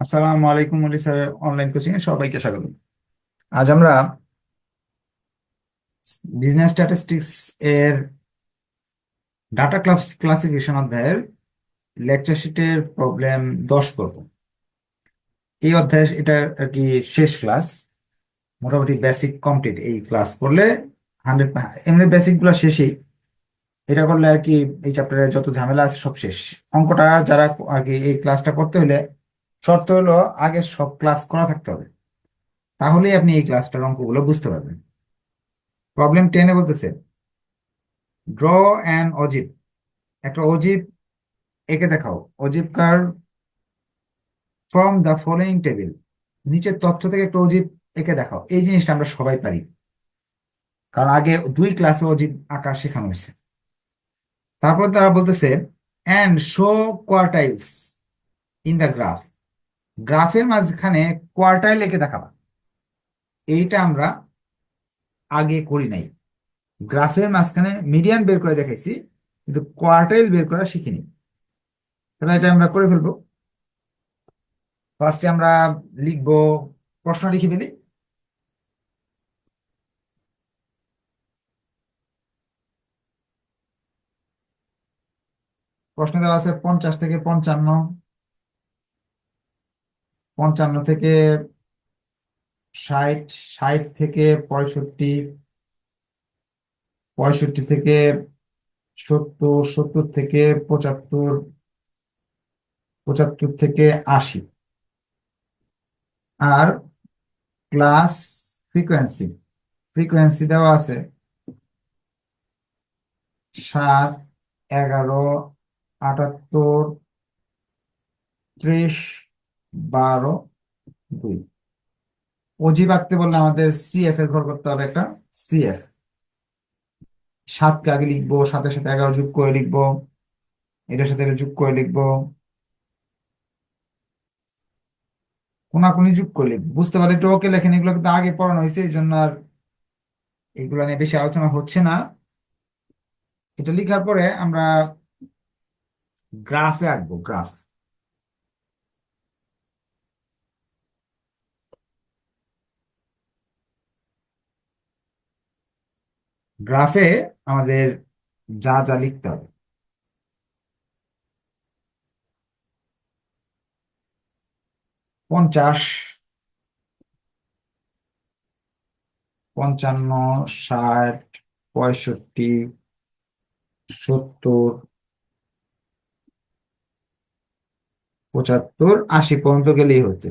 আসসালামু আলাইকুম Moli sir online coaching এ সবাইকে স্বাগত। আজ আমরা বিজনেস স্ট্যাটিস্টিক্স এর ডাটা ক্লাস ক্লাসিফিকেশন অধ্যায়ের লেকচার শিটের প্রবলেম দশ করব। এই অধ্যায় এটা আর কি শেষ ক্লাস মোটামুটি বেসিক কমপ্লিট এই ক্লাস করলে হান্ড্রেড এমনি বেসিকগুলো শেষই। এটা করলে আর কি এই চ্যাপ্টারে যত ঝামেলা আছে সব শেষ। অঙ্কটা যারা আর কি এই ক্লাসটা করতে হলে শর্ত হলো আগে সব ক্লাস করা থাকতে হবে। তাহলেই আপনি এই ক্লাসটার অঙ্কগুলো বুঝতে পারবেন। প্রবলেম টেনে বলতেছে ড্র অ্যান অজিব একটা অজিব এঁকে দেখাও। অজিব কার ফ্রম দ্য ফলোয়িং টেবিল নিচের তথ্য থেকে একটা অজিব এঁকে দেখাও। এই জিনিসটা আমরা সবাই পারি। কারণ আগে দুই ক্লাসে অজিব আঁকা শেখানো হয়েছে। তারপর তারা বলতেছে and show quartiles in the graph গ্রাফের মাঝখানে কোয়ার্টাইল এঁকে দেখাবা। এইটা আমরা আগে করি নাই। গ্রাফের মাঝখানে মিডিয়ান বের করে দেখাইছি, কিন্তু কোয়ার্টাইল বের করা শিখিনি। তাহলে এটা আমরা করে ফেলব। ফার্স্টে আমরা লিখব, প্রশ্ন লিখে ফেলি। প্রশ্ন দেওয়া আছে পঞ্চাশ থেকে পঞ্চান্ন। পঞ্চান্ন থেকে ষাট ষাট থেকে পঁয়ষট্টি পঁয়ষট্টি থেকে সত্তর সত্তর থেকে পঁচাত্তর পঁচাত্তর থেকে আশি। আর ক্লাস ফ্রিকোয়েন্সি ফ্রিকোয়েন্সি দেওয়া আছে সাত, এগারো, আটাত্তর, ত্রিশ বারো, দুই। অজিব আঁকতে বললে আমাদের সিএফ এর ঘর করতে হবে একটা সিএফ সাতকে আগে লিখব সাথে সাথে এগারো যোগ করে লিখব। এটার সাথে যোগ করে লিখব। কোনাকুনি যোগ করে লিখব। বুঝতে পারলে একটু ওকে লেখেন, এগুলো কিন্তু আগে পড়ানো হয়েছে, এই জন্য আর এগুলো নিয়ে বেশি আলোচনা হচ্ছে না। এটা লেখার পরে আমরা গ্রাফে আঁকবো, গ্রাফ। গ্রাফে আমাদের যা যা লিখতে হবে। পঞ্চাশ, পঞ্চান্ন, ষাট, পঁয়ষট্টি, সত্তর, পঁচাত্তর, আশি পর্যন্ত গেলেই হচ্ছে।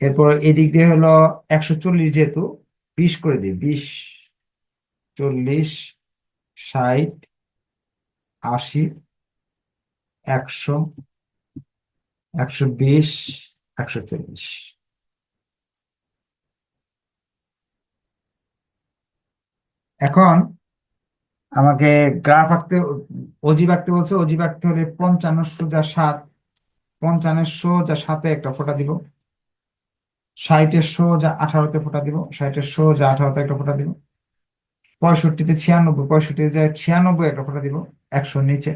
এরপর এদিক দিয়ে হলো একশো চল্লিশ যেহেতু, বিশ করে দিই, বিশ, চল্লিশ, ষাট, আশি, একশো একশো বিশ, একশো চল্লিশ। এখন আমাকে গ্রাফ আঁকতে অজিব আঁকতে বলছে অজিব আঁকতে হলে পঞ্চান্ন সোজা সাত পঞ্চান্নের সোজা সাতে একটা ফোটা দিব। ষাটের সোজা আঠারোতে ফোঁটা দিব, ষাটের সোজা আঠারোতে একটা ফোঁটা দিব। পঁয়ষট্টিতে ছিয়ানব্বই, পঁয়ষট্টিতে যায় ছিয়ানব্বই একটা ফোঁটা দিব, একশোর নিচে।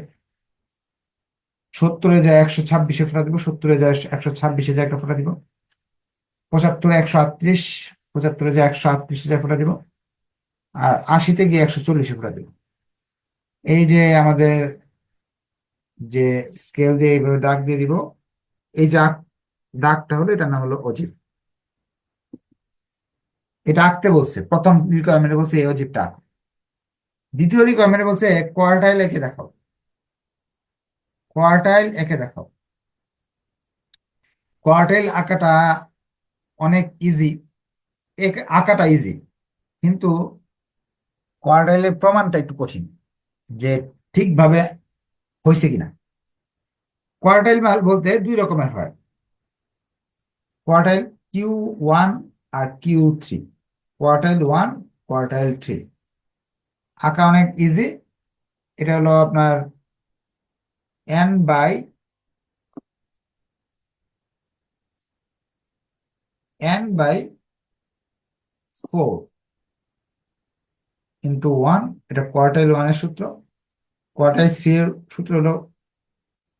সত্তরে যায় একশো ছাব্বিশে ফোটা দিব, সত্তরে যায় একশো ছাব্বিশে যায় একটা ফোঁটা দিব। পঁচাত্তরে একশো আটত্রিশ, পঁচাত্তরে যায় একশো আটত্রিশে যায় ফোটা দিব। আর আশিতে গিয়ে একশো চল্লিশে ফোটা দিব। এই যে আমাদের যে স্কেল দিয়ে এইভাবে দাগ দিয়ে দিব, এই যে দাগটা হলো, এটার নাম হলো অজিব। এটা আঁকতে বলছে। প্রথম রিকোয়ারমেন্টে বলছে এই অজিবটা আঁকো। দ্বিতীয় রিকোয়ারমেন্টে বলছে কোয়ার্টাইল এঁকে দেখাও। কোয়ার্টাইল এঁকে দেখাও। কোয়ার্টাইল আঁকাটা অনেক ইজি এক, আঁকাটা ইজি কিন্তু কোয়ার্টাইলের প্রমাণটা একটু কঠিন, যে ঠিকভাবে হয়েছে কিনা। কোয়ার্টাইল বলতে দুই রকমের হয়। কোয়ার্টাইল কিউ ওয়ান আর Q three quartile one quartile three আঁকা অনেক ইজি এটা হলো আপনার N by N by four into one এটা কোয়ার্টাইল ওয়ানের সূত্র। কোয়ার্টাইল থ্রি এর সূত্র হলো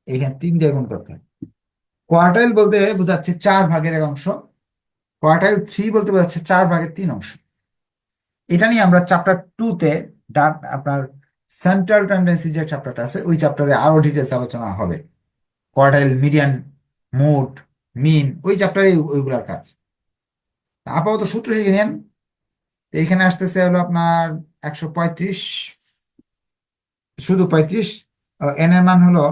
এখানে তিন দিয়ে গুণ করতে হয়। কোয়ার্টাইল বলতে বোঝাচ্ছে চার ভাগের এক অংশ। কোয়ার্টাইল থ্রি বলতে বোঝাচ্ছে চার ভাগের তিন অংশ। এটা নিয়ে আমরা চ্যাপ্টার টুতে আপনার সেন্ট্রাল টেন্ডেন্সি যে চ্যাপ্টারটা আছে, ওই চ্যাপ্টারে আরও ডিটেলস আলোচনা হবে। কোয়ার্টাইল মিডিয়ান মোড মিন ওই চ্যাপ্টারে ওইগুলার কাজ। আপাতত সূত্র শিখে নেন এখানে আসতেছে হলো আপনার একশো পঁয়ত্রিশ। শুধু পঁয়ত্রিশ এন এর মান হলো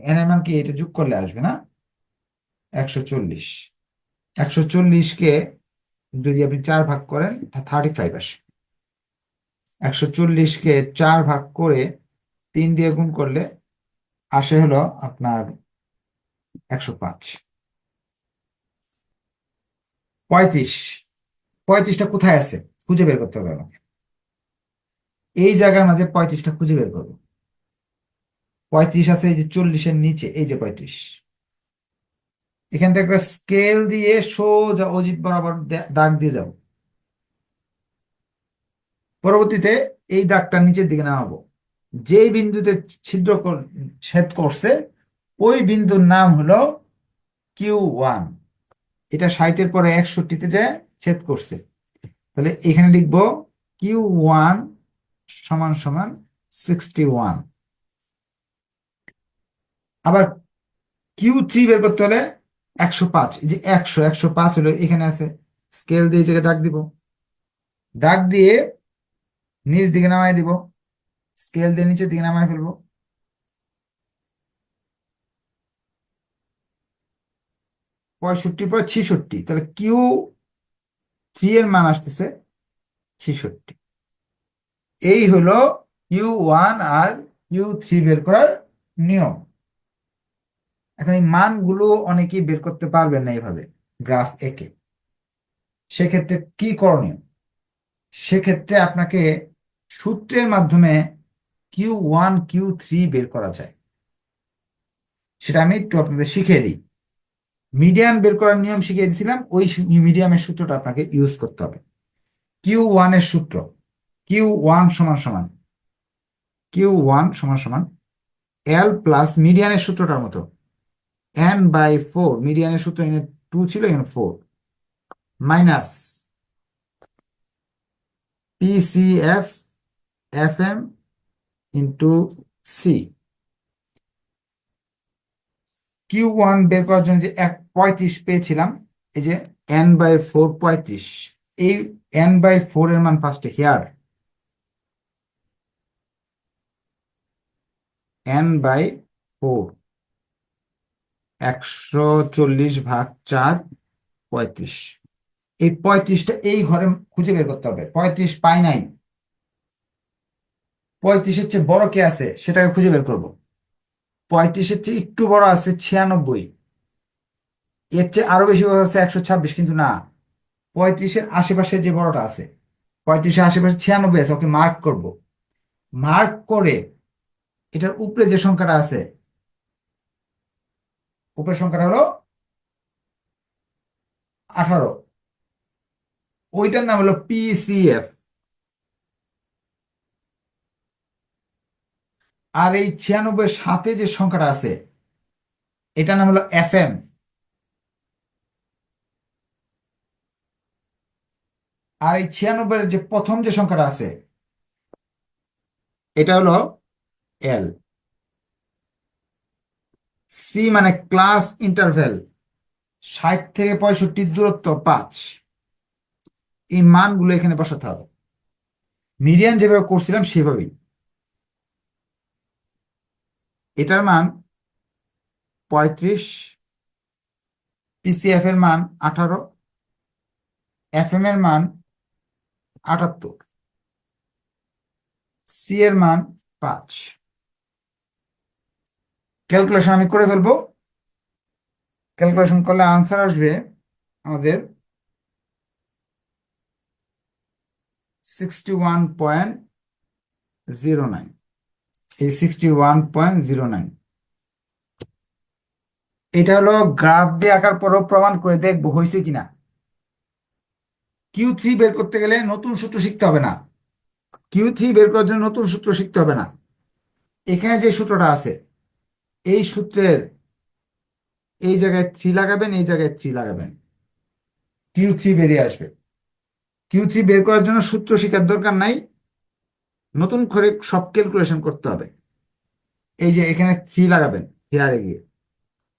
এন এর মান কি এটা যোগ করলে আসবে না? একশো চল্লিশ। একশো চল্লিশকে যদি আপনি চার ভাগ করেন থার্টি ফাইভ আসে। একশো চল্লিশকে চার ভাগ করে তিন দিয়ে গুণ করলে আসে হলো আপনার একশো পাঁচ। পঁয়ত্রিশ। পঁয়ত্রিশটা কোথায় আছে? খুঁজে বের করতে হবে আমাকে। এই জায়গার মাঝে পঁয়ত্রিশটা খুঁজে বের করব। পঁয়ত্রিশ আছে এই যে চল্লিশের নিচে, এই যে পঁয়ত্রিশ। এখান থেকে একটা স্কেল দিয়ে সোজা অজিব বরাবর দাগ দিয়ে যাব। পরবর্তীতে এই দাগটা নিচের দিকে নামাবো। যেই বিন্দুতে ছিদ্র ছেদ করছে, ওই বিন্দুর নাম হলো কিউ ওয়ান এটা ষাটের পরে একষট্টিতে যে ছেদ করছে। তাহলে এখানে লিখব কিউ ওয়ান সমান সমান সিক্সটি ওয়ান আবার কিউ থ্রি বের করতে হলে একশো পাঁচ যে একশো একশো পাঁচ হলো এখানে আছে। স্কেল দিয়ে জায়গায় দাগ দিব। দাগ দিয়ে নিচ দিকে নামাই দিব। স্কেল দিয়ে নিচের দিকে নামাই ফেলব। পঁয়ষট্টি পর ছিষট্টি, তাহলে কিউ থ্রি এর মান আসতেছে ছিষট্টি। এই হলো কিউ ওয়ান আর কিউ থ্রি বের করার নিয়ম। এখন এই মানগুলো অনেকেই বের করতে পারবেন না এইভাবে গ্রাফ একে সেক্ষেত্রে কি করণীয়? সেক্ষেত্রে আপনাকে সূত্রের মাধ্যমে কিউ ওয়ান কিউ থ্রি বের করা যায়। সেটা আমি একটু আপনাদের শিখিয়ে দিই। মিডিয়াম বের করার নিয়ম শিখিয়ে দিয়েছিলাম, ওই মিডিয়ামের সূত্রটা আপনাকে ইউজ করতে হবে। কিউ ওয়ানের সূত্র কিউ ওয়ান সমান সমান কিউ ওয়ান সমান সমান এল প্লাস মিডিয়ানের সূত্রটার মতো। এন বাই ফোর মিডিয়ানের সূত্র এনে টু ছিল এখানে four minus PCF F M into C Q one বের করার জন্য যে এক পঁয়ত্রিশ পেয়েছিলাম, এই যে এন বাই ফোর পঁয়ত্রিশ, এই এন বাই ফোর এর মান ফার্স্টে হেয়ার এন বাই ফোর একশো চল্লিশ ভাগ চার, পঁয়ত্রিশ। এই পঁয়ত্রিশটা এই ঘরে খুঁজে বের করতে হবে। পঁয়ত্রিশ পাই নাই। পঁয়ত্রিশের চেয়ে বড় কে আছে? সেটাকে খুঁজে বের করব। পঁয়ত্রিশের চেয়ে একটু বড় আছে ছিয়ানব্বই। এর চেয়ে আরও বেশি বড় আছে একশো ছাব্বিশ, কিন্তু না। পঁয়ত্রিশের আশেপাশে যে বড়টা আছে, পঁয়ত্রিশের আশেপাশে ছিয়ানব্বই আছে, ওকে মার্ক করব। মার্ক করে এটার উপরে যে সংখ্যাটা আছে উপরের সংখ্যাটা হলো আঠারো। ওইটার নাম হলো পিসিএফ আর এই ছিয়ানব্বই সাথে যে সংখ্যাটা আছে, এটার নাম হলো এফ এম আর এই ছিয়ানব্বই যে প্রথম যে সংখ্যাটা আছে, এটা হলো এল সি মানে ক্লাস ইন্টারভেল ষাট থেকে পঁয়ষট্টির দূরত্ব পাঁচ। এই মানগুলো এখানে বসাতে হবে। মিডিয়ান যেভাবে করছিলাম সেভাবেই। এটার মান পঁয়ত্রিশ পিসিএফ এর মান আঠারো এফ এম এর মান আটাত্তর সি এর মান পাঁচ। ক্যালকুলেশন আমি করে ফেলব। ক্যালকুলেশন করলে আনসার আসবে আমাদের sixty one point zero nine এই sixty one point zero nine এটা হলো গ্রাফ দিয়ে আঁকার পরও প্রমাণ করে দেখব হয়েছে কিনা। কিউ থ্রি বের করতে গেলে নতুন সূত্র শিখতে হবে না। কিউ থ্রি বের করার জন্য নতুন সূত্র শিখতে হবে না। এখানে যে সূত্রটা আছে এই সূত্রের এই জায়গায় থ্রি লাগাবেন, এই জায়গায় থ্রি লাগাবেন। কিউ থ্রি বেরিয়ে আসবে। কিউ থ্রি বের করার জন্য সূত্র শেখার দরকার নাই। নতুন করে সব ক্যালকুলেশন করতে হবে। এই যে এখানে থ্রি লাগাবেন হেয়ারে গিয়ে।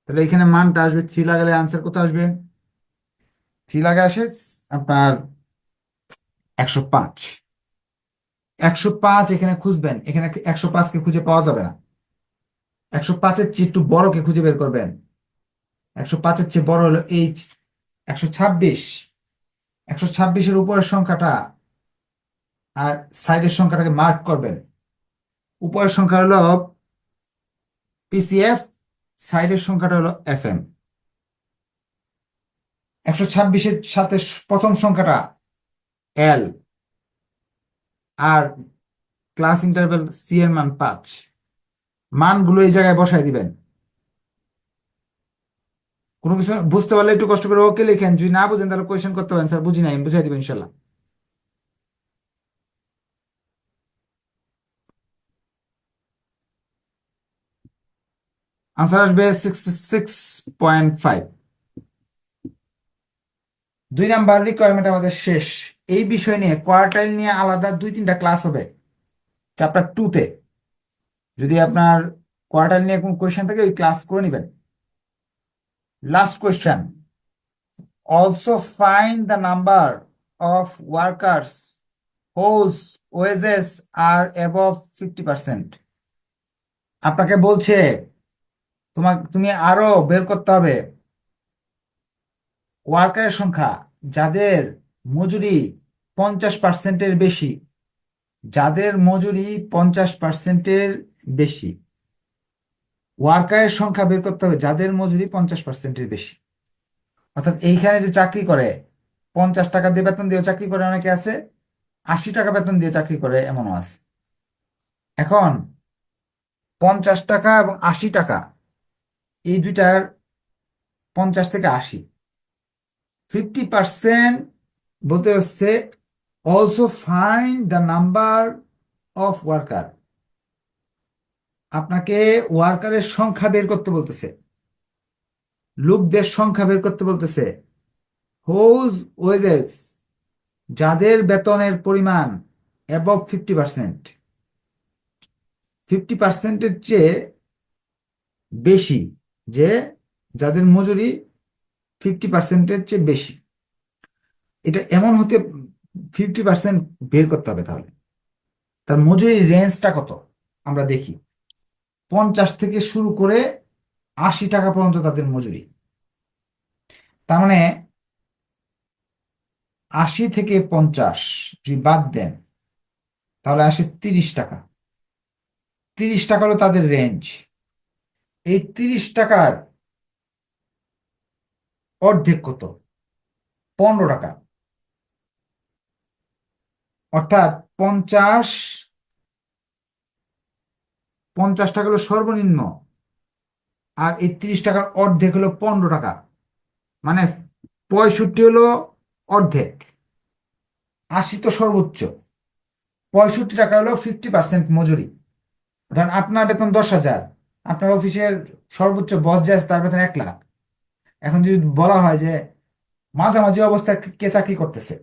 তাহলে এখানে মানটা আসবে থ্রি লাগালে আনসার কত আসবে? থ্রি লাগা আসে আপনার একশো পাঁচ। একশো পাঁচ এখানে খুঁজবেন, এখানে একশো পাঁচকে খুঁজে পাওয়া যাবে না। একশো পাঁচের চেয়ে একটু বড়কে খুঁজে বের করবেন। একশো পাঁচের চেয়ে বড় হলো এই একশো ছাব্বিশ। একশো ছাব্বিশের উপরের সংখ্যাটা আর সাইডের সংখ্যাটাকে মার্ক করবেন। উপরের সংখ্যা হলো পিসিএফ সাইডের সংখ্যাটা হলো এফ এম একশো ছাব্বিশের সাথে প্রথম সংখ্যাটা এল আর ক্লাস ইন্টারভেল সি এর মান পাঁচ। মানগুলো এই জায়গায় বসায় দিবেন। কোনো কিছু বুঝতে পারলে একটু কষ্ট করে ওকে লিখেন, যদি না বুঝেন তাহলে কোয়েশ্চেন করতে পারেন, স্যার বুঝি নাই বুঝাই দিবেন ইনশাল্লাহ। আনসার আসবে সিক্স পয়েন্ট ফাইভ দুই নাম্বার রিকোয়ারমেন্ট আমাদের শেষ। এই বিষয় নিয়ে কোয়ার্টাইল নিয়ে আলাদা দুই তিনটা ক্লাস হবে। চ্যাপ্টার টুতে যদি আপনার কোয়ার্টাইল নিয়ে কোনো কোয়েশ্চেন থাকে, ওই ক্লাস করে নেবেন। Last question also find the number of workers whose wages are above fifty percent আপনাকে বলছে তোমার তুমি আরও বের করতে হবে। ওয়ার্কারের সংখ্যা, যাদের মজুরি পঞ্চাশ পার্সেন্টের বেশি, যাদের মজুরি পঞ্চাশ পার্সেন্টের বেশি। ওয়ার্কারের সংখ্যা বের করতে হবে যাদের মজুরি পঞ্চাশ পার্সেন্টের বেশি। অর্থাৎ এইখানে যে চাকরি করে, পঞ্চাশ টাকা দিয়ে বেতন দিয়ে চাকরি করে অনেকে আছে, আশি টাকা বেতন দিয়ে চাকরি করে এমনও আছে। এখন পঞ্চাশ টাকা এবং আশি টাকা, এই দুইটার পঞ্চাশ থেকে আশি। ফিফটি পার্সেন্ট বলতে হচ্ছে also find the number of worker আপনাকে ওয়ার্কারের সংখ্যা বের করতে বলতেছে। লোকদের সংখ্যা বের করতে বলতেছে। হোজ ওয়েজেস, যাদের বেতনের পরিমাণ অ্যাবভ ফিফটি পার্সেন্ট ফিফটি পার্সেন্টের চেয়ে বেশি, যে যাদের মজুরি ফিফটি পার্সেন্টের চেয়ে বেশি। এটা এমন হতে ফিফটি পার্সেন্ট বের করতে হবে তাহলে। তার মজুরি রেঞ্জটা কত? আমরা দেখি। পঞ্চাশ থেকে শুরু করে আশি টাকা পর্যন্ত তাদের মজুরি। তার মানে আশি থেকে পঞ্চাশ যদি বাদ দেন, তাহলে আসে তিরিশ টাকা। তিরিশ টাকা হলো তাদের রেঞ্জ এই তিরিশ টাকার অর্ধেক কত? পনেরো টাকা। অর্থাৎ পঞ্চাশ পঞ্চাশ টাকা হলো সর্বনিম্ন আর এই তিরিশ টাকার অর্ধেক হলো পনেরো টাকা। মানে পঁয়ষট্টি হলো অর্ধেক। আশি তো সর্বোচ্চ। পঁয়ষট্টি টাকা হলো ফিফটি পার্সেন্ট মজুরি। ধরেন আপনার বেতন দশ হাজার, আপনার অফিসের সর্বোচ্চ বস যে আছে তার বেতন এক লাখ। এখন যদি বলা হয় যে মাঝামাঝি অবস্থায় কে চাকরি করতেছে?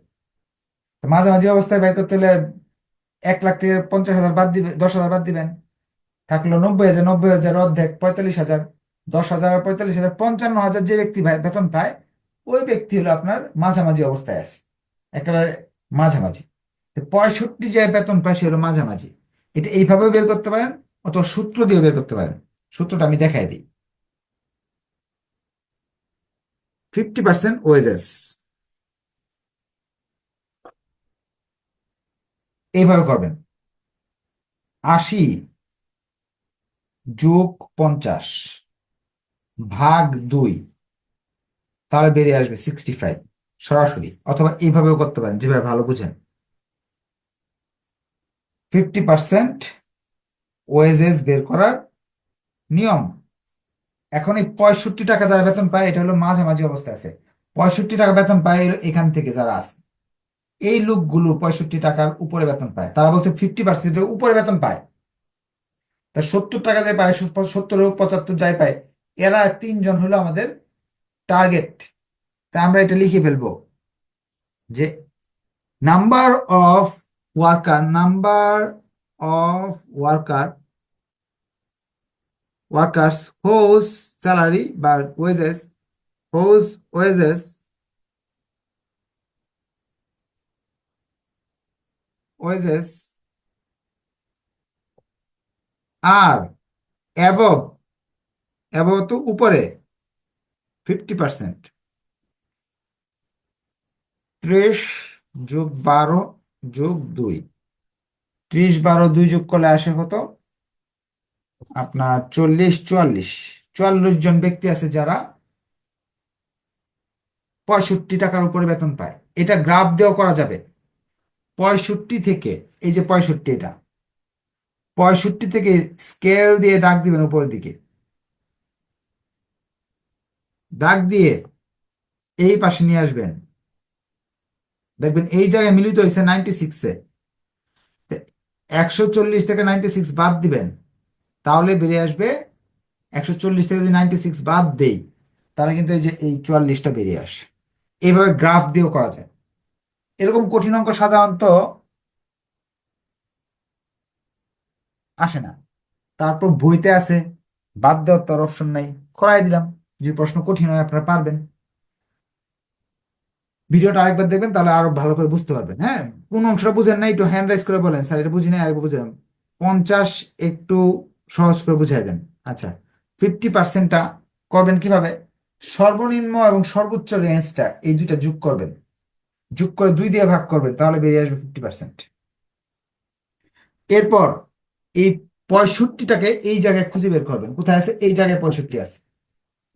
মাঝামাঝি অবস্থায় বের করতে হলে এক লাখ থেকে পঞ্চাশ হাজার বাদ দিবে, দশ হাজার বাদ দিবেন। থাকল নব্বই হাজার নব্বই হাজার অর্ধেক, পঁয়তাল্লিশ হাজার, দশ হাজার পঁয়তাল্লিশ হাজার, পঞ্চান্ন হাজার যে ব্যক্তি বেতন পায়, ওই ব্যক্তি হলো আপনার মাঝামাঝি অবস্থায় আছে। একেবারে মাঝামাঝি। পঁয়ষট্টি যে বেতন পায়, সে হলো মাঝামাঝি। এটা এইভাবেও বের করতে পারেন, অথবা সূত্র দিয়ে বের করতে পারেন। সূত্রটা আমি দেখাই দিই। Fifty percent wages. এইভাবে করবেন। আশি যোগ পঞ্চাশ ভাগ দুই, তাহলে বেরিয়ে আসবে সিক্সটি ফাইভ সরাসরি, অথবা এইভাবেও করতে পারেন, যেভাবে ভালো বুঝেন। ফিফটি পার্সেন্ট ওয়েজেস বের করার নিয়ম। এখন এই পঁয়ষট্টি টাকা যারা বেতন পায়, এটা হলো মাঝামাঝি অবস্থায় আছে। পঁয়ষট্টি টাকা বেতন পায় এখান থেকে যারা আছে। এই লোকগুলো পঁয়ষট্টি টাকার উপরে বেতন পায়। তারা বলছে ফিফটি পার্সেন্টের উপরে বেতন পায়। তা সত্তর টাকা যাই পায়, সত্তর হোক, পঁচাত্তর যাই পায়, এরা তিনজন হলো আমাদের টার্গেট তা আমরা এটা লিখে ফেলব যে number of worker number of worker workers whose salary বা wages whose wages wages are above above তো উপরে ফিফটি পার্সেন্ট ত্রিশ যোগ বারো যোগ দুই। ত্রিশ বারো দুই যোগ করলে আসে কত? আপনার চল্লিশ, চুয়াল্লিশ। চুয়াল্লিশ জন ব্যক্তি আছে যারা পঁয়ষট্টি টাকার উপরে বেতন পায়। এটা গ্রাফ দেওয়া করা যাবে। পঁয়ষট্টি থেকে, এই যে পঁয়ষট্টি এটা। পঁয়ষট্টি থেকে স্কেল দিয়ে দাগ দিবেন উপরের দিকে। দাগ দিয়ে এই পাশে নিয়ে আসবেন। দেখবেন এই জায়গায় মিলিত হয়েছে নাইনটি সিক্সে একশো চল্লিশ থেকে নাইনটি সিক্স বাদ দিবেন। তাহলে বেরিয়ে আসবে একশো চল্লিশ থেকে যদি নাইনটি সিক্স বাদ দেই, তাহলে কিন্তু এই যে এই চুয়াল্লিশটা বেরিয়ে আসে। এইভাবে গ্রাফ দিয়েও করা যায়। এরকম কঠিন অঙ্ক সাধারণত আসে না। তারপর বইতে আছে, বাদ দেওয়ার তো অপশন নাই। করাই দিলাম। যে প্রশ্ন কঠিন হয় আপনারা পারবেন। ভিডিওটা আরেকবার দেখবেন, তাহলে আরও ভালো করে বুঝতে পারবেন। হ্যাঁ কোন অংশটা বুঝেন না, একটু হ্যান্ড রাইজ করে বলেন। স্যার, এটা বুঝি না আরেকবার বুঝেন পঞ্চাশ একটু সহজ করে বুঝাই দেন। আচ্ছা ফিফটি পার্সেন্টটা করবেন কীভাবে? সর্বনিম্ন এবং সর্বোচ্চ রেঞ্জটা এই দুইটা যোগ করবেন। যোগ করে দুই দিয়ে ভাগ করবেন, তাহলে বেরিয়ে আসবে ফিফটি পার্সেন্ট এরপর এই পঁয়ষট্টিটাকে এই জায়গায় খুঁজে বের করবেন। কোথায় আছে? এই জায়গায় পঁয়ষট্টি আছে।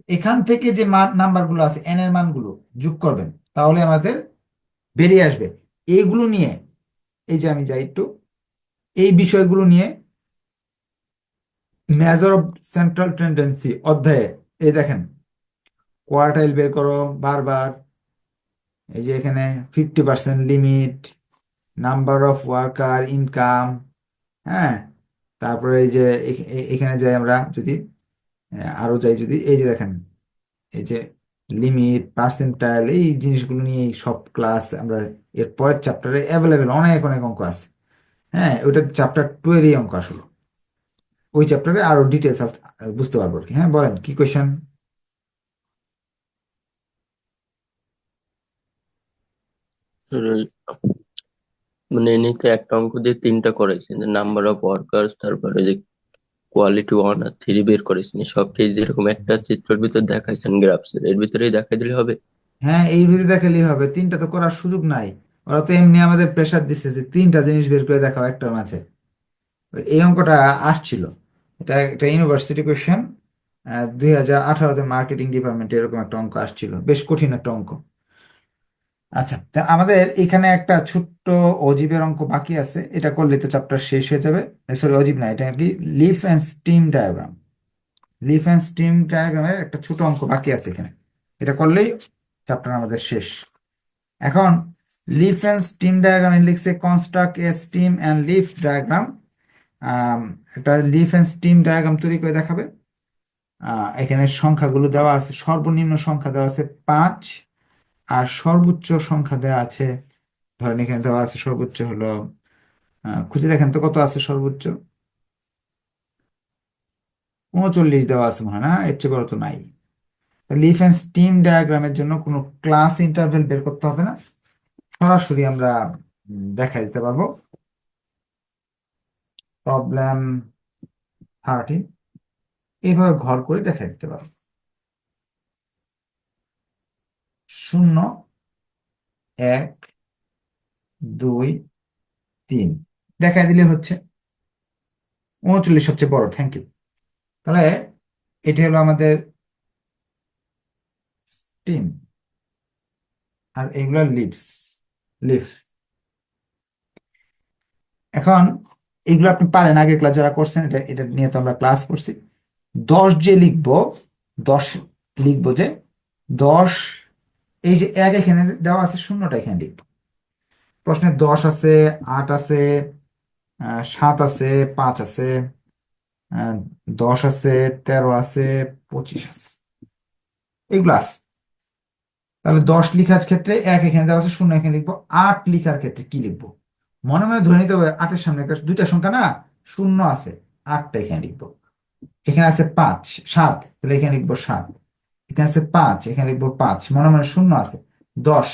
এখান থেকে যে মান, নাম্বারগুলো আছে এন এর মানগুলো যোগ করবেন, তাহলে আমাদের বেরিয়ে আসবে। এইগুলো নিয়ে, এই যে আমি যাই একটু, এই বিষয়গুলো নিয়ে মেজর অফ সেন্ট্রাল টেন্ডেন্সি অধ্যায়ে, এই দেখেন কোয়ার্টাইল বের করো বারবার, এই যে এখানে fifty percent limit number of worker income হ্যাঁ? তারপরে এই যে এখানে যাই আমরা যদি আরও যাই যদি, এই যে দেখেন, এই যে লিমিট পার্সেন্টাইল এই জিনিসগুলো নিয়ে সব ক্লাস আমরা এর পরের চ্যাপ্টারে অ্যাভেলেবেল অনেক অনেক অঙ্ক আছে। হ্যাঁ ওইটা চ্যাপ্টার টু অঙ্ক আসলো। ওই চ্যাপ্টারে আরও ডিটেলস বুঝতে পারব আর কি। হ্যাঁ বলেন, কি কোয়েশ্চেন মানে এমনিতে একটা অঙ্ক দিয়ে তিনটা করেছেন নাম্বার অফ ওয়ার্কার্স তারপরে যে কোয়ালিটি ওয়ান আর থ্রি বের করেছেন সবকে যেরকম একটা চিত্রের ভিতর দেখাইছেন গ্রাফস এর ভিতরেই দেখাই দিলে হবে? হ্যাঁ এই ভিডিও দেখালেই হবে। তিনটা তো করার সুযোগ নাই। ওরা তো এমনি আমাদের প্রেসার দিচ্ছে যে তিনটা জিনিস বের করে দেখাও একটার মাঝে। এই অঙ্কটা আসছিল। এটা একটা ইউনিভার্সিটি কোয়েশ্চেন দুই হাজার আঠারোতে মার্কেটিং ডিপার্টমেন্টে এরকম একটা অঙ্ক আসছিল। বেশ কঠিন একটা অঙ্ক। আচ্ছা তা আমাদের এখানে একটা ছোট্ট অজীবের অঙ্ক বাকি আছে। এটা করলে তো চ্যাপ্টার শেষ হয়ে যাবে। সরি অজীব না, এটা কি? Leaf and stem diagram leaf and stem ডায়াগ্রামের একটা ছোট অঙ্ক বাকি আছে এখানে। এটা করলেই চ্যাপ্টার আমাদের শেষ। এখন লিফ অ্যান্ড স্টিম ডায়াগ্রামে লিখছে construct a stem and leaf diagram একটা লিফ অ্যান্ড স্টিম ডায়াগ্রাম তৈরি করে দেখাবে। এখানে সংখ্যাগুলো দেওয়া আছে, সর্বনিম্ন সংখ্যা দেওয়া আছে পাঁচ। আর সর্বোচ্চ সংখ্যা দেওয়া আছে, ধরেন এখানে দেওয়া আছে সর্বোচ্চ হলো খুঁজে দেখেন তো কত আছে সর্বোচ্চ? উনচল্লিশ দেওয়া আছে মনে হয় না? এর চেয়ে বড় তো নাই। লিফ অ্যান্ড স্টিম ডায়াগ্রামের জন্য কোনো ক্লাস ইন্টারভেল বের করতে হবে না। সরাসরি আমরা দেখা দিতে পারব। প্রবলেম থার্টিন এইভাবে ঘর করে দেখা দিতে পারব। শূন্য, এক, দুই, তিন। দেখা দিলে হচ্ছে উনচল্লিশ সবচেয়ে বড়। থ্যাংক ইউ তাহলে এটি হলো আমাদের টিম আর এগুলো লিভস লিফ এখন এগুলো আপনি পারেন, আগের ক্লাস যারা করছেন, এটা এটা নিয়ে তো আমরা ক্লাস করছি। দশ যে লিখব, দশ লিখব যে দশ এই যে এক এখানে দেওয়া আছে শূন্যটা এখানে লিখব। প্রশ্নে দশ আছে, আট আছে সাত আছে, পাঁচ আছে দশ আছে, তেরো আছে, পঁচিশ আছে। এগুলো আছে। তাহলে দশ লিখার ক্ষেত্রে এক এখানে দেওয়া আছে, শূন্য এখানে লিখব। আট লিখার ক্ষেত্রে কি লিখব? মনে মনে ধরে নিতে হবে, আটের সামনে দুইটা সংখ্যা না, শূন্য আছে, আটটা এখানে লিখব। এখানে আছে পাঁচ, সাত, তাহলে এখানে লিখব সাত। এখানে আছে পাঁচ, এখানে লিখব পাঁচ, মনে মনে শূন্য আছে, দশ,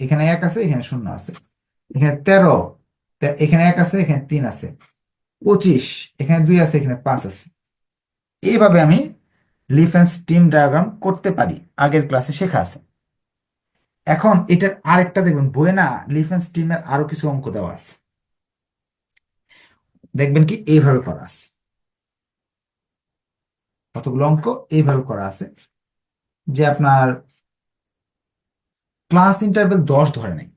এখানে এক আছে, এখানে শূন্য আছে, এখানে তেরো এখানে এক আছে, এখানে তিন আছে, পঁচিশ, এখানে দুই আছে, এখানে পাঁচ আছে। এইভাবে আমি লিফ অ্যান্ড স্টিম ডায়াগ্রাম করতে পারি, আগের ক্লাসে শেখা আছে। এখন এটার আরেকটা দেখবেন, বইয়ে না লিফ অ্যান্ড স্টিমের আরও কিছু অঙ্ক দেওয়া আছে। দেখবেন কি, এইভাবে করা আছে। কতগুলো অঙ্ক, এইভাবে করা আছে। যে আপনার ক্লাস ইন্টারভেল দশ ধরে নাই।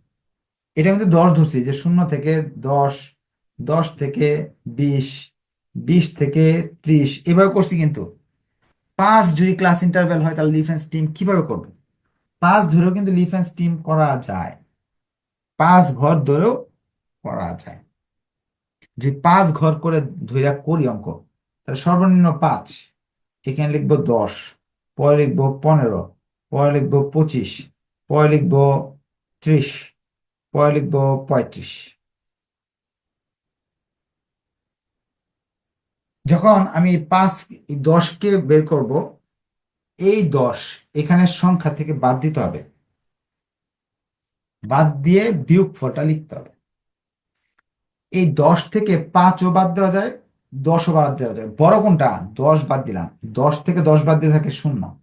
এটার মধ্যে দশ ধরছি যে শূন্য থেকে দশ দশ থেকে বিশ বিশ থেকে ত্রিশ, এভাবে করছি কিন্তু। পাঁচ যদি ক্লাস ইন্টারভেল হয় তাহলে ডিফেন্স টিম কীভাবে করবে? পাঁচ ধরেও কিন্তু ডিফেন্স টিম করা যায়। পাঁচ ঘর ধরেও করা যায়। যদি পাঁচ ঘর করে ধইরা করি অঙ্ক, তাহলে সর্বনিম্ন পাঁচ। এখানে লিখব দশ। পরে লিখব পনেরো, পরে লিখব পঁচিশ, পরে লিখব ত্রিশ, পরে লিখব পঁয়ত্রিশ। যখন আমি পাঁচ, দশকে বের করব, এই দশ এখানের সংখ্যা থেকে বাদ দিতে হবে। বাদ দিয়ে বিয়োগফলটা লিখতে হবে। এই দশ থেকে পাঁচও বাদ দেওয়া যায় দশও বাদ দেওয়া যায়। বড় কোনটা? দশ বাদ দিলাম। দশ থেকে দশ বাদ দিয়ে থাকে শূন্য।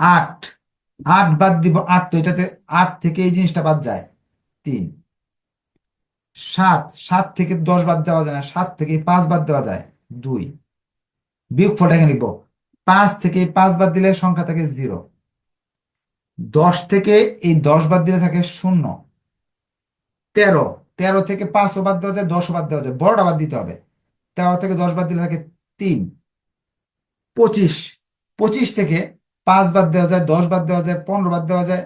আট। আট বাদ দিব, আট তো এটাতে আট থেকে এই জিনিসটা বাদ যায়। তিন। সাত। সাত থেকে দশ বাদ দেওয়া যায় না। সাত থেকে পাঁচ বাদ দেওয়া যায়। দুই। বিয়োগফলটা এখানে লিখব। পাঁচ থেকে পাঁচ বাদ দিলে সংখ্যা থাকে জিরো। দশ থেকে এই দশ বাদ দিলে থাকে শূন্য। তেরো। তেরো থেকে পাঁচও বাদ দেওয়া যায় দশ বাদ দেওয়া যায় বড়টা বাদ দিতে হবে তেরো থেকে দশ বাদ দিলে থাকে তিন পঁচিশ পঁচিশ থেকে পাঁচ বাদ দেওয়া যায় দশ বাদ দেওয়া যায় পনেরো বাদ দেওয়া যায়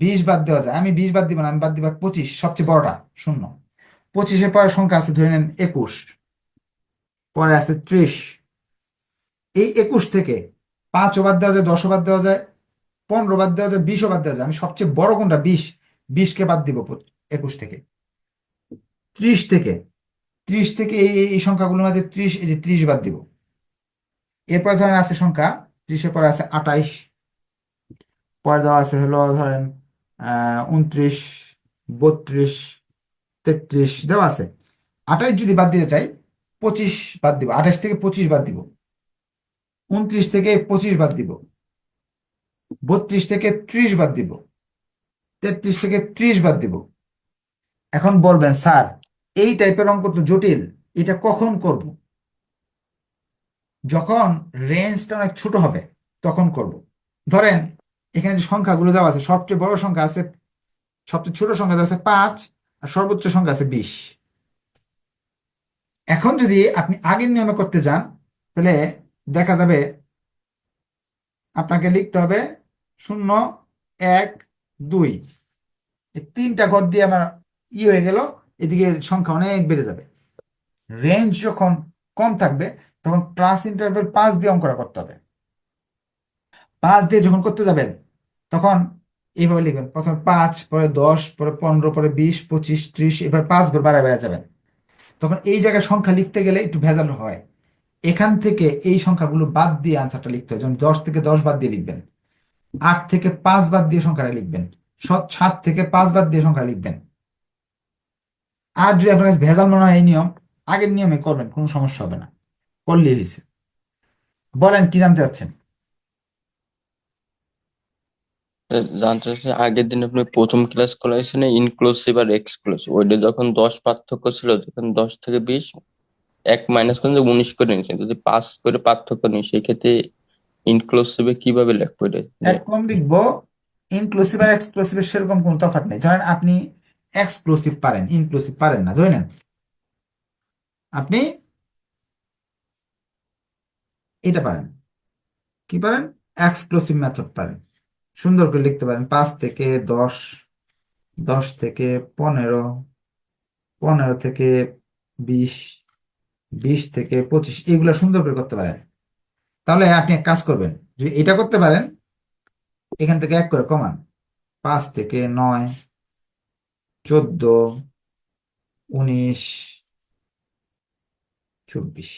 বিশ বাদ দেওয়া যায় আমি বিশ বাদ দিব না আমি বাদ দিব পঁচিশ সবচেয়ে বড়টা শূন্য পঁচিশের পরে সংখ্যা আছে ধরে নেন একুশ পরে আছে ত্রিশ এই একুশ থেকে পাঁচও বাদ দেওয়া যায় দশও বাদ দেওয়া যায় পনেরো বাদ দেওয়া যায় বিশও বাদ দেওয়া যায় আমি সবচেয়ে বড় কোনটা বিশ বিশকে বাদ দিব একুশ থেকে ত্রিশ থেকে ত্রিশ থেকে এই, এই- সংখ্যাগুলোর মাঝে ত্রিশ, এই যে ত্রিশ বাদ দিব। এরপরে ধরেন আছে সংখ্যা, ত্রিশের পরে আছে আঠাইশ, পরে দেওয়া আছে হলো ধরেন উনত্রিশ, বত্রিশ, তেত্রিশ, দেওয়া আছে। আঠাইশ যদি বাদ দিতে চাই, পঁচিশ বাদ দিব, আঠাইশ থেকে পঁচিশ বাদ দিব। উনত্রিশ থেকে পঁচিশ বাদ দিব। বত্রিশ থেকে ত্রিশ বাদ দিব। তেত্রিশ থেকে ত্রিশ বাদ দিব। এখন বলবেন, স্যার এই টাইপের অঙ্ক তো জটিল, এটা কখন করব? যখন রেঞ্জটা অনেক ছোট হবে, তখন করব। ধরেন, এখানে যে সংখ্যাগুলো দেওয়া আছে, সবচেয়ে বড় সংখ্যা আছে, সবচেয়ে ছোট সংখ্যা দেওয়া আছে পাঁচ, আর সর্বোচ্চ সংখ্যা আছে বিশ। এখন যদি আপনি আগের নিয়মে করতে যান, তাহলে দেখা যাবে আপনাকে লিখতে হবে শূন্য, এক, দুই। তিনটা ঘর দিয়ে আমার ই হয়ে গেল এদিকে সংখ্যা অনেক বেড়ে যাবে। রেঞ্জ যখন কম থাকবে, তখন ক্লাস ইন্টারভেল পাঁচ দিয়ে অঙ্কটা করতে হবে। পাঁচ দিয়ে যখন করতে যাবেন, তখন এইভাবে লিখবেন। প্রথমে পাঁচ, পরে দশ, পরে পনেরো, পরে বিশ, পঁচিশ, ত্রিশ, এভাবে পাঁচ ঘর বাড়ায় বেড়ে যাবেন। তখন এই জায়গায় সংখ্যা লিখতে গেলে একটু ভেজাল হয়। এখান থেকে এই সংখ্যাগুলো বাদ দিয়ে আনসারটা লিখতে হয় যেমন দশ থেকে দশ বাদ দিয়ে লিখবেন। আট থেকে পাঁচ বাদ দিয়ে সংখ্যাটা লিখবেন। সাত থেকে পাঁচ বাদ দিয়ে সংখ্যা লিখবেন। আর যদি আপনার কাছে ভেজাল মনে হয় এই নিয়ম আগের নিয়মে করবেন কোনো সমস্যা হবে না। করলেই হয়েছে। বলেন কি জানতে চাচ্ছেন? জানতে চাচ্ছি আগের দিন আপনি প্রথম ক্লাস করাইছেন ইনক্লুসিভ আর এক্সক্লুসিভ ওইটা যখন দশ পার্থক্য ছিল তখন দশ থেকে বিশ এক মাইনাস করে যে উনিশ করে নিয়েছেন। যদি পাঁচ করে পার্থক্য নিই সেক্ষেত্রে ইনক্লুসিভে কীভাবে লিখব এটা? যে একদম লিখব? ইনক্লুসিভ আর এক্সক্লুসিভের সেরকম কোনো তফাৎ নেই। ধরেন আপনি এক্সক্লুসিভ পারেন ইনক্লুসিভ পারেন না, ধরে নেন। আপনি এটা পারেন। কি পারেন? এক্সক্লুসিভ মেথড পারেন। সুন্দর করে লিখতে পারেন, পাঁচ থেকে দশ দশ থেকে পনেরো পনেরো থেকে বিশ বিশ থেকে পঁচিশ, এগুলো সুন্দর করে করতে পারেন। তাহলে আপনি এক কাজ করবেন, যদি এটা করতে পারেন, এখান থেকে এক করে কমান, পাঁচ থেকে নয় চোদ্দ, উনিশ, চব্বিশ।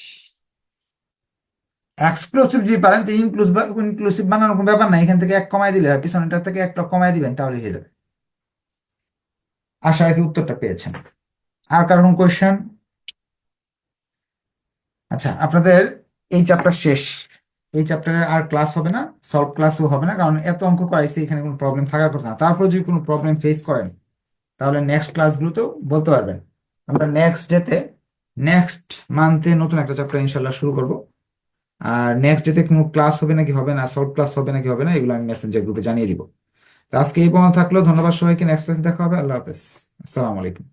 এক্সক্লুসিভ যদি পারেন, তো ইনক্লুসিভ ইনক্লুসিভ বানানোর কোনো ব্যাপার নাই। এখান থেকে এক কমায় দিলে হয়। থেকে একটা কমায় দিবেন, তাহলে হয়ে যাবে। আশা রাখি উত্তরটা পেয়েছেন। আর কারণ কোয়েশ্চেন আচ্ছা আপনাদের এই চ্যাপ্টার শেষ। এই চ্যাপ্টারের আর ক্লাস হবে না সলভ ক্লাসও হবে না, কারণ এত অঙ্ক করাইছে, এখানে কোনো প্রবলেম থাকার কথা না। তারপর যদি কোনো প্রবলেম ফেস করেন তাহলে নেক্সট ক্লাসগুলোতেও বলতে পারবেন। আমরা নেক্সট ডেতে নেক্সট মান্থে নতুন একটা চ্যাপ্টার ইনশাল্লাহ শুরু করব। আর নেক্সট ডেতে কোনো ক্লাস হবে নাকি হবে না শর্ট ক্লাস হবে নাকি হবে না, এগুলো আমি মেসেঞ্জার গ্রুপে জানিয়ে দিব। তো আজকে এই পর্যন্ত থাকলেও ধন্যবাদ সবাইকে নেক্সট ক্লাসে দেখা হবে, আল্লাহ হাফেজ। আসসালামু আলাইকুম।